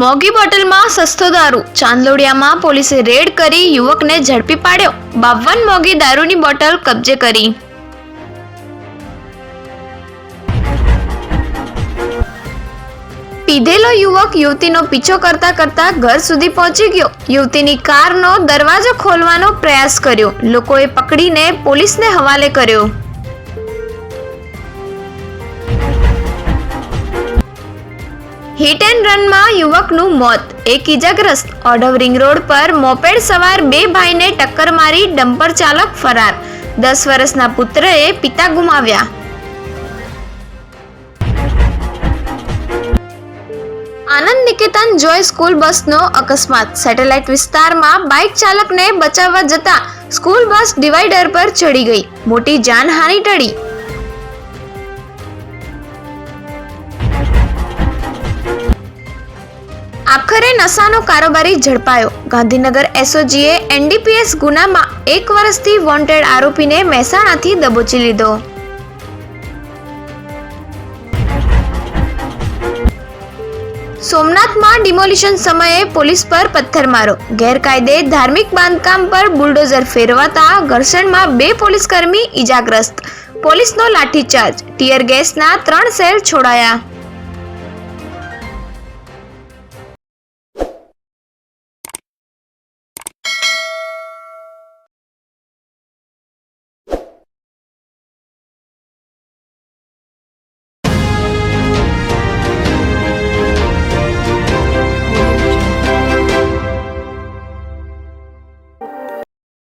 મોગી બોટલમાં સસ્તો દારૂ. ચાંદલોડિયામાં પોલીસે રેડ કરી યુવકને ઝડપી પાડ્યો. બાવન મોગી દારૂની બોટલ કબજે કરી. પીધેલો યુવક યુવતીનો પીછો કરતા કરતા ઘર સુધી પહોંચી ગયો. યુવતીની કારનો દરવાજો ખોલવાનો પ્રયાસ કર્યો. લોકોએ પકડીને પોલીસને હવાલે કર્યો. હિટ એન્ડ રનમાં યુવકનું મોત. એક ઇજાગ્રસ્ત ઓઢવ રિંગ રોડ પર મોપેડ સવાર બે ભાઈને ટક્કર મારી ડમ્પર ચાલક ફરાર. દસ વર્ષના પુત્રએ પિતા ગુમાવ્યા. આનંદ નિકેતન જોય સ્કૂલ બસનો અકસ્માત. સેટેલાઇટ વિસ્તારમાં બાઇક ચાલકને બચાવવા જતા સ્કૂલ બસ ડિવાઈડર પર ચડી ગઈ. મોટી જાનહાનિ ટળી. આખરે નશાનો કારોબારી ઝડપાયો. ગાંધીનગર એસઓજીએ એનડીપીએસ ગુનામાં એક વર્ષથી વોન્ટેડ આરોપીને મહેસાણાથી દબોચી લીધો. સોમનાથમાં ડિમોલિશન સમયે પોલીસ પર પથ્થરમારો. ગેરકાયદે ધાર્મિક બાંધકામ પર બુલડોઝર ફેરવાતા ઘર્ષણમાં બે પોલીસકર્મી ઈજાગ્રસ્ત. પોલીસનો લાઠીચાર્જ. ટીયર ગેસના ત્રણ સેલ છોડાયા.